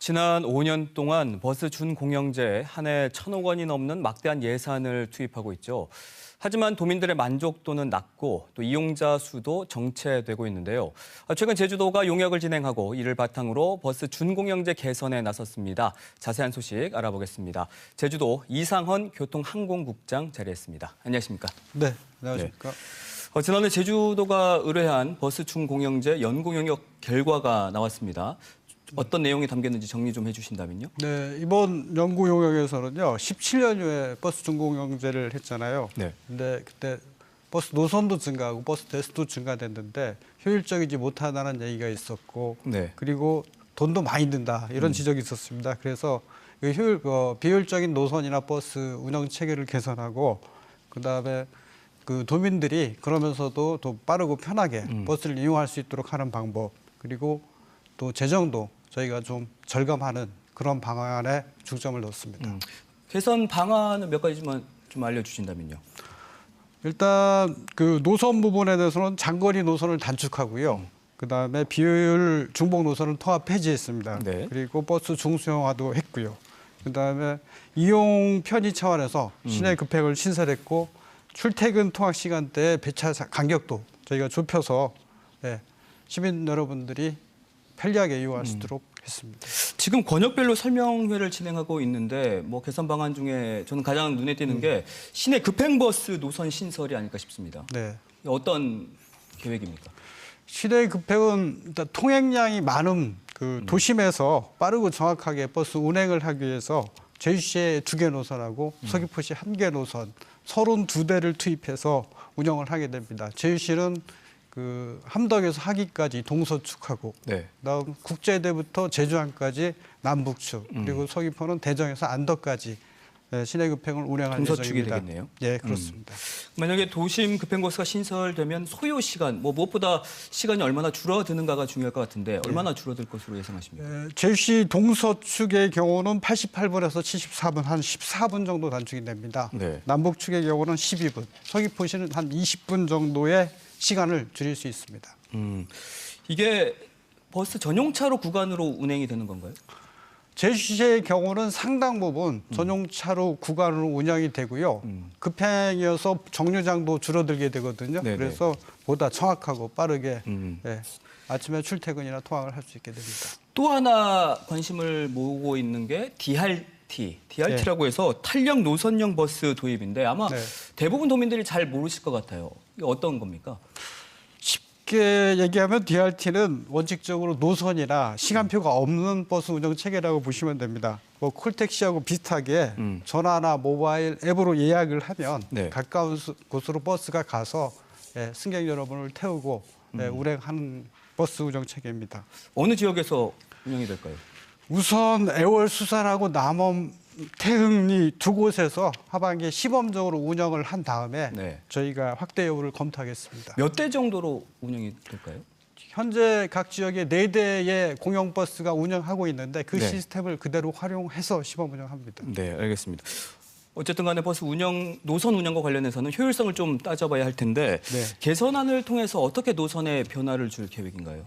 지난 5년 동안 버스 준공영제에 한해 천억 원이 넘는 막대한 예산을 투입하고 있죠. 하지만 도민들의 만족도는 낮고 또 이용자 수도 정체되고 있는데요. 최근 제주도가 용역을 진행하고 이를 바탕으로 버스 준공영제 개선에 나섰습니다. 자세한 소식 알아보겠습니다. 제주도 이상헌 교통항공국장 자리했습니다. 안녕하십니까? 네, 안녕하십니까. 어, 지난해 제주도가 의뢰한 버스 준공영제 연공 용역 결과가 나왔습니다. 어떤 내용이 담겼는지 정리 좀 해주신다면요. 네, 이번 연구 용역에서는요, 17년여에 버스 준공영제를 했잖아요. 네. 근데 그때 버스 노선도 증가하고 버스 대수도 증가됐는데 효율적이지 못하다는 얘기가 있었고, 네. 그리고 돈도 많이 든다 이런 지적이 있었습니다. 그래서 그 효율, 어, 비효율적인 노선이나 버스 운영 체계를 개선하고, 그 다음에 그 도민들이 그러면서도 더 빠르고 편하게 버스를 이용할 수 있도록 하는 방법, 그리고 또 재정도 저희가 좀 절감하는 그런 방안에 중점을 뒀습니다. 음. 개선 방안은 몇 가지만 좀 알려주신다면요. 일단 그 노선 부분에 대해서는 장거리 노선을 단축하고요. 그 다음에 비효율 중복 노선을 통합 폐지했습니다. 네. 그리고 버스 중수형화도 했고요. 그 다음에 이용 편의 차원에서 시내 급행을 신설했고 출퇴근 통학 시간대 배차 사- 간격도 저희가 좁혀서 예, 시민 여러분들이 편리하게 이용할 수 있도록 했습니다. 지금 권역별로 설명회를 진행하고 있는데 뭐 개선 방안 중에 저는 가장 눈에 띄는 게 시내 급행버스 노선 신설이 아닐까 싶습니다. 네. 어떤 계획입니까? 시내 급행은 일단 통행량이 많은 그 도심에서 빠르고 정확하게 버스 운행을 하기 위해서 제주시에 두 개 노선하고 서귀포시 한 개 노선 서른 두 대를 투입해서 운영을 하게 됩니다. 제주시는 그 함덕에서 하기까지 동서축하고 네. 그다음 국제대부터 제주항까지 남북축 그리고 서귀포는 대정에서 안덕까지 예, 시내 급행을 운행할 동서축이 예정입니다. 되겠네요. 예, 그렇습니다. 만약에 도심 급행버스가 신설되면 소요 시간, 뭐 무엇보다 시간이 얼마나 줄어드는가가 중요할 것 같은데 얼마나 줄어들 것으로 예상하십니까? 에, 제주시 동서축의 경우는 88분에서 74분, 한 14분 정도 단축이 됩니다. 네. 남북축의 경우는 12분, 서귀포시는 한 20분 정도의 시간을 줄일 수 있습니다. 음, 이게 버스 전용차로 구간으로 운행이 되는 건가요? 제주시의 경우는 상당 부분 전용차로 구간으로 운영이 되고요. 급행이어서 정류장도 줄어들게 되거든요. 네네. 그래서 보다 정확하고 빠르게 음. 예, 아침에 출퇴근이나 통학을 할 수 있게 됩니다. 또 하나 관심을 모으고 있는 게 DRT. DRT라고 해서 탄력 노선형 버스 도입인데 아마 네. 대부분 도민들이 잘 모르실 것 같아요. 어떤 겁니까? 쉽게 얘기하면 DRT는 원칙적으로 노선이나 시간표가 없는 버스 운영 체계라고 보시면 됩니다. 뭐 콜택시하고 비슷하게 음. 전화나 모바일 앱으로 예약을 하면 네. 가까운 수- 곳으로 버스가 가서 예, 승객 여러분을 태우고 예, 음. 운행하는 버스 운영 체계입니다. 어느 지역에서 운영이 될까요? 우선 애월 수산하고 남원 태흥리 두 곳에서 하반기에 시범적으로 운영을 한 다음에 네. 저희가 확대 여부를 검토하겠습니다. 몇 대 정도로 운영이 될까요? 현재 각 지역에 네 대의 공영 버스가 운영하고 있는데 그 네. 시스템을 그대로 활용해서 시범 운영합니다. 네, 알겠습니다. 어쨌든 간에 버스 운영 노선 운영과 관련해서는 효율성을 좀 따져봐야 할 텐데 네. 개선안을 통해서 어떻게 노선에 변화를 줄 계획인가요?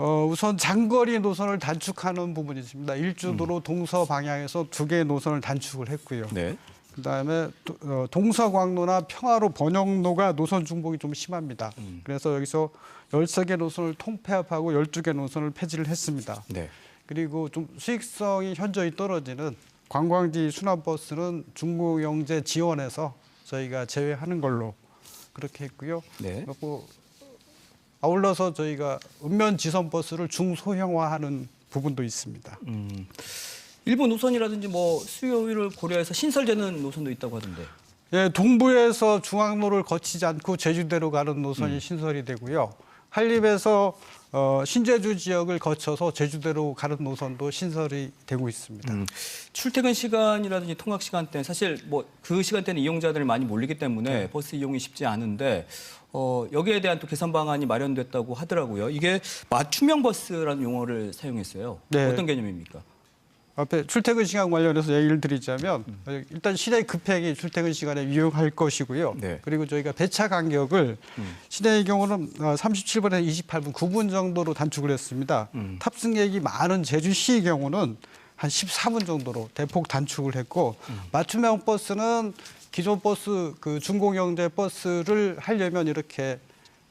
어, 우선 장거리 노선을 단축하는 부분이 있습니다. 일주도로 동서 방향에서 두 개의 노선을 단축을 했고요. 음. 네. 그다음에 도- 어, 동서광로나 평화로 번영로가 노선 중복이 좀 심합니다. 음. 그래서 여기서 13개 노선을 통폐합하고 12개 노선을 폐지를 했습니다. 네. 그리고 좀 수익성이 현저히 떨어지는 관광지 순환버스는 중국영제 지원해서 저희가 제외하는 걸로 그렇게 했고요. 네. 그리고 아울러서 저희가 읍면 지선 버스를 중소형화하는 부분도 있습니다. 음. 일부 노선이라든지 뭐 수요일을 고려해서 신설되는 노선도 있다고 하던데. 예, 동부에서 중앙로를 거치지 않고 제주대로 가는 노선이 음. 신설이 되고요. 한림에서 어, 신제주 지역을 거쳐서 제주대로 가는 노선도 신설이 되고 있습니다. 음, 출퇴근 시간이라든지 통학 시간대 사실 뭐 그 시간대는 이용자들이 많이 몰리기 때문에 네. 버스 이용이 쉽지 않은데 어, 여기에 대한 또 개선 방안이 마련됐다고 하더라고요. 이게 맞춤형 버스라는 용어를 사용했어요. 네. 어떤 개념입니까? 앞에 출퇴근 시간 관련해서 얘기를 드리자면 어, 일단 시내 급행이 출퇴근 시간에 유용할 것이고요. 네. 그리고 저희가 배차 간격을 시내의 경우는 37분에서 28분, 9분 정도로 단축을 했습니다. 음. 탑승객이 많은 제주시의 경우는 한 14분 정도로 대폭 단축을 했고 맞춤형 버스는 기존 버스 그 중공영제 버스를 하려면 이렇게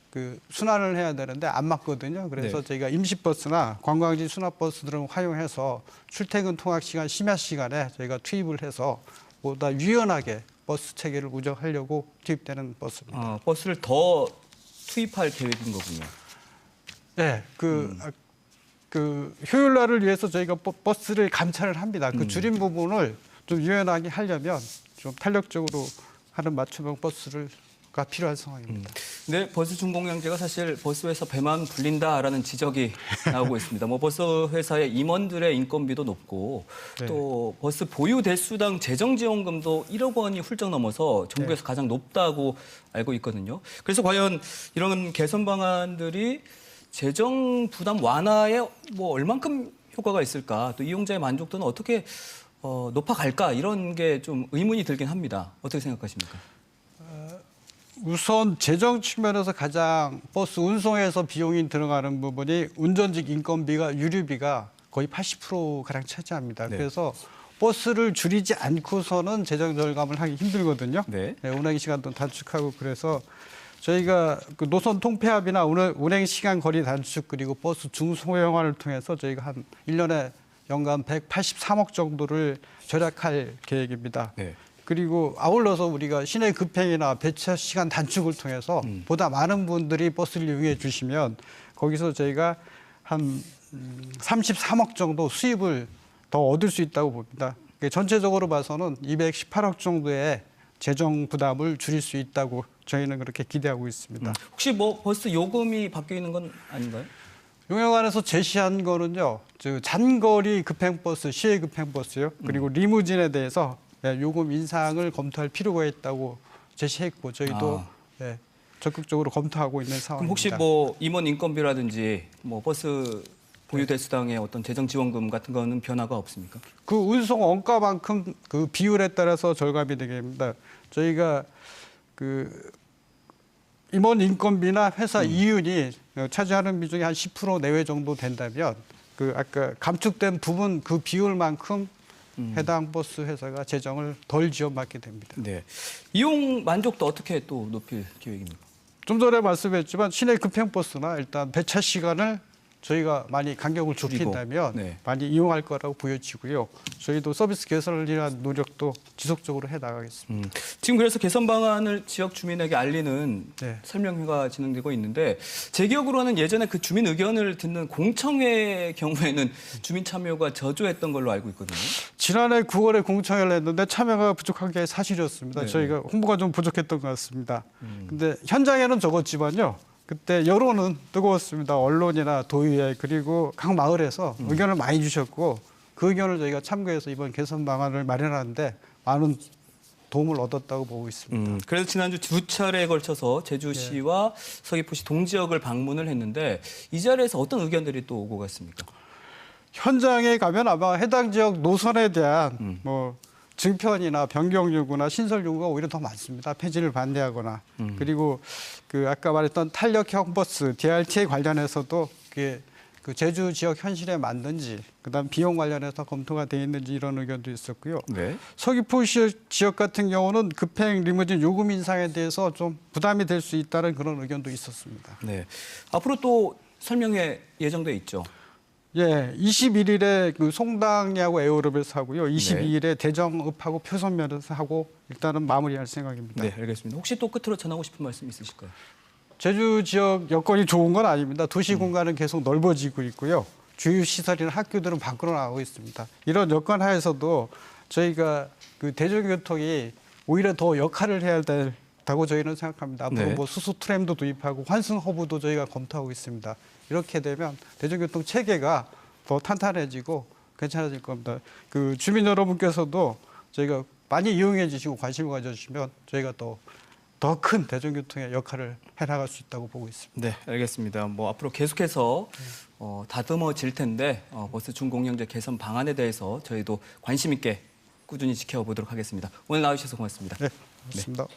그 순환을 해야 되는데 안 맞거든요. 그래서 네. 저희가 임시버스나 관광지 순환버스들을 활용해서 출퇴근 통학 시간 심야 시간에 저희가 투입을 해서 보다 유연하게 버스 체계를 운영하려고 투입되는 버스입니다. 아, 버스를 더 투입할 계획인 거군요. 네, 그, 아, 그 효율화를 위해서 저희가 버- 버스를 감차를 합니다. 그 줄임 부분을 좀 유연하게 하려면 좀 탄력적으로 하는 맞춤형 버스를 가 필요한 상황입니다. 근데 버스 준공영제가 사실 버스 회사 배만 불린다라는 지적이 나오고 있습니다. 뭐 버스 회사의 임원들의 인건비도 높고 네. 또 버스 보유 대수당 재정 지원금도 1억 원이 훌쩍 넘어서 전국에서 가장 높다고 알고 있거든요. 그래서 과연 이런 개선 방안들이 재정 부담 완화에 뭐 얼만큼 효과가 있을까? 또 이용자의 만족도는 어떻게 어, 높아갈까? 이런 게 좀 의문이 들긴 합니다. 어떻게 생각하십니까? 우선 재정 측면에서 가장 버스 운송에서 비용이 들어가는 부분이 운전직 인건비가 유류비가 거의 80% 가량 차지합니다. 네. 그래서 버스를 줄이지 않고서는 재정 절감을 하기 힘들거든요. 네. 운행 시간도 단축하고 그래서 저희가 그 노선 통폐합이나 운행, 운행 시간 거리 단축 그리고 버스 중소형화를 통해서 저희가 한 1년에 연간 183억 정도를 절약할 계획입니다. 네. 그리고 아울러서 우리가 시내 급행이나 배차 시간 단축을 통해서 음. 보다 많은 분들이 버스를 이용해 주시면 거기서 저희가 한 음, 33억 정도 수입을 더 얻을 수 있다고 봅니다. 전체적으로 봐서는 218억 정도의 재정 부담을 줄일 수 있다고 저희는 그렇게 기대하고 있습니다. 혹시 뭐 버스 요금이 바뀌는 건 아닌가요? 용역안에서 제시한 거는요, 저 장거리 급행버스, 시외 급행버스요, 그리고 리무진에 대해서 예, 요금 인상을 검토할 필요가 있다고 제시했고 저희도 아. 예, 적극적으로 검토하고 있는 상황입니다. 그럼 혹시 뭐 임원 인건비라든지 뭐 버스 보유 대수당의 어떤 재정 지원금 같은 거는 변화가 없습니까? 그 운송 원가만큼 그 비율에 따라서 절감이 되게 됩니다. 저희가 그 임원 인건비나 회사 이윤이 차지하는 비중이 한 10% 내외 정도 된다면 그 아까 감축된 부분 그 비율만큼 해당 버스 회사가 재정을 덜 지원받게 됩니다. 네. 이용 만족도 어떻게 또 높일 계획입니까? 좀 전에 말씀했지만 시내 급행버스나 일단 배차 시간을 저희가 많이 간격을 좁힌다면 네. 많이 이용할 거라고 보여지고요. 저희도 서비스 개선을 위한 노력도 지속적으로 해 나가겠습니다. 음, 지금 그래서 개선 방안을 지역 주민에게 알리는 네. 설명회가 진행되고 있는데 제 기억으로는 예전에 그 주민 의견을 듣는 공청회 경우에는 주민 참여가 저조했던 걸로 알고 있거든요. 지난해 9월에 공청회를 했는데 참여가 부족한 게 사실이었습니다. 네. 저희가 홍보가 좀 부족했던 것 같습니다. 근데 현장에는 적었지만요. 그때 여론은 뜨거웠습니다. 언론이나 도의회 그리고 각 마을에서 의견을 많이 주셨고 그 의견을 저희가 참고해서 이번 개선 방안을 마련하는데 많은 도움을 얻었다고 보고 있습니다. 음, 그래서 지난주 두 차례에 걸쳐서 제주시와 서귀포시 동지역을 방문을 했는데 이 자리에서 어떤 의견들이 또 오고 갔습니까? 현장에 가면 아마 해당 지역 노선에 대한 뭐 증편이나 변경 요구나 신설 요구가 오히려 더 많습니다. 폐지를 반대하거나 그리고 그 아까 말했던 탄력형 버스 DRT에 관련해서도 그게 그 제주 지역 현실에 맞는지 그다음 비용 관련해서 검토가 돼 있는지 이런 의견도 있었고요. 네. 서귀포시 지역 같은 경우는 급행 리무진 요금 인상에 대해서 좀 부담이 될 수 있다는 그런 의견도 있었습니다. 네. 앞으로 또 설명회 예정돼 있죠. 예, 21일에 그 송당리하고 에어로베스 하고요. 네. 22일에 대정읍하고 표선면에서 하고 일단은 마무리할 생각입니다. 네, 알겠습니다. 혹시 또 끝으로 전하고 싶은 말씀 있으실까요? 제주 지역 여건이 좋은 건 아닙니다. 도시 공간은 계속 넓어지고 있고요. 주요 시설이나 학교들은 밖으로 나가고 있습니다. 이런 여건 하에서도 저희가 그 대중교통이 오히려 더 역할을 해야 된다고 저희는 생각합니다. 앞으로 네. 뭐 수소 트램도 도입하고 환승 허브도 저희가 검토하고 있습니다. 이렇게 되면 대중교통 체계가 더 탄탄해지고 괜찮아질 겁니다. 그 주민 여러분께서도 저희가 많이 이용해 주시고 관심을 가져주시면 저희가 더더큰 대중교통의 역할을 해나갈 수 있다고 보고 있습니다. 네, 알겠습니다. 뭐 앞으로 계속해서 어, 다듬어질 텐데 어, 버스 준공영제 개선 방안에 대해서 저희도 관심 있게 꾸준히 지켜보도록 하겠습니다. 오늘 나와주셔서 고맙습니다. 네, 고맙습니다.